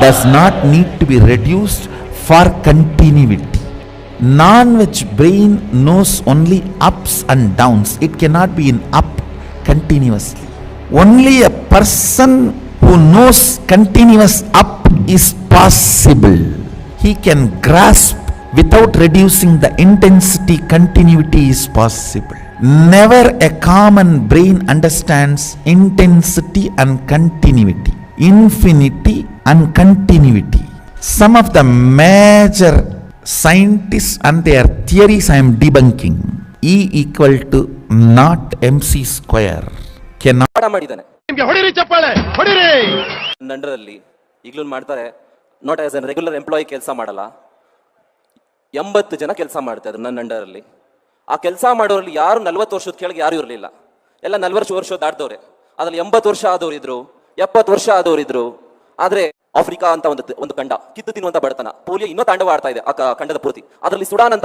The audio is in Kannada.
does not need to be reduced for continuity. Non-veg brain knows only ups and downs. It cannot be in up continuously. Only a person who knows continuous up is possible. He can grasp without reducing the intensity continuity is possible. Never a common brain understands intensity and continuity, infinity and continuity. Some of the major scientists and their theories I am debunking. E equal to not mc C square ಪಾಠ ಮಾಡಿದ್ದಾನೆ. ನಿಮ್ಗೆ ಹೊಡಿರಿ ಚಪ್ಪಾಳೆ ಹೊಡಿರಿ! ನನ್ನ ಈಗಲೂ ಮಾಡ್ತಾರೆ not as an regular employee ಕೆಲಸ ಮಾಡಲ್ಲ. ಎಂಬತ್ತು ಜನ ಕೆಲಸ ಮಾಡ್ತಾ ನನ್ನ ನಂಡರಲ್ಲಿ ಆ ಕೆಲಸ ಮಾಡೋರಲ್ಲಿ ಯಾರು ನಲ್ವತ್ತು ವರ್ಷದ ಕೆಳಗೆ ಯಾರು ಇರಲಿಲ್ಲ. ಎಲ್ಲ ನಲ್ವತ್ತು ವರ್ಷ ದಾಟ್ದವ್ರೆ. ಅದ್ರಲ್ಲಿ ಎಂಬತ್ತು ವರ್ಷ ಆದವ್ರು ಇದ್ರು ಎಪ್ಪತ್ತು ವರ್ಷ ಆದವರಿದ್ರು. ಆದ್ರೆ ಆಫ್ರಿಕಾ ಅಂತ ಒಂದು ಒಂದು ಖಂಡ ಕಿತ್ತು ತಿನ್ನುವಂತ ಬಡತನ. ಪೋಲಿಯೋ ಇನ್ನೂ ತಾಂಡವ ಆಡ್ತಾ ಇದೆ ಆ ಖಂಡದ ಪೂರ್ತಿ. ಅದರಲ್ಲಿ ಸುಡಾನ್ ಅಂತ